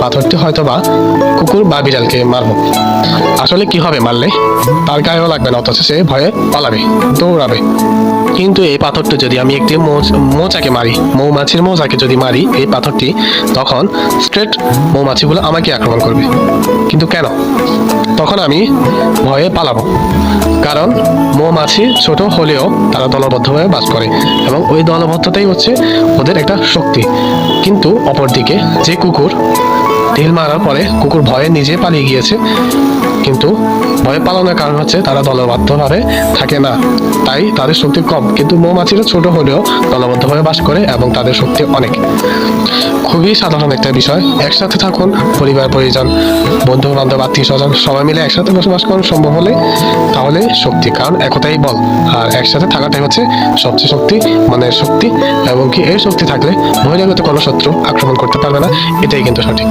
পাথরটি হয়তো বা কুকুর বা বিড়ালকে মারবো। আসলে কি হবে মারলে? তার গায়েও লাগবে না, অথচ সে ভয়ে পালাবে, দৌড়াবে। কিন্তু এই পাথরটি যদি আমি একটি মৌচাকে মারি, মৌমাছির মৌচাকে যদি মারি এই পাথরটি, তখন স্ট্রেট মৌমাছিগুলো আমাকে আক্রমণ করবে। কিন্তু কেন? তখন আমি ভয়ে পালাবো। কারণ মৌমাছি ছোট হলেও তারা দলবদ্ধভাবে বাস করে এবং ওই দলবদ্ধতাই হচ্ছে ওদের একটা শক্তি। কিন্তু অপরদিকে যে কুকুর ঢিল মারার পরে কুকুর ভয়ে নিজে পালিয়ে গিয়েছে। কিন্তু ভয় পালনের কারণ হচ্ছে তারা দলবদ্ধভাবে থাকে না। তাই তাদের শক্তি কম, কিন্তু মৌমাছিরা ছোট হলেও দলবদ্ধভাবে বাস করে এবং তাদের শক্তি অনেক। খুবই সাধারণ একটা বিষয়। একসাথে থাকুন, পরিবার, পরিজন বন্ধু বান্ধব আত্মীয় স্বজন সবাই মিলে একসাথে বসবাস করুন সম্ভব হলে তাহলে শক্তি, কারণ একতাই বল। আর একসাথে থাকাটাই হচ্ছে সবচেয়ে শক্তি মনের শক্তি, এবং কি এই শক্তি থাকলে বহিরাগত কোনো শত্রু আক্রমণ করতে পারবে না, এটাই কিন্তু সঠিক।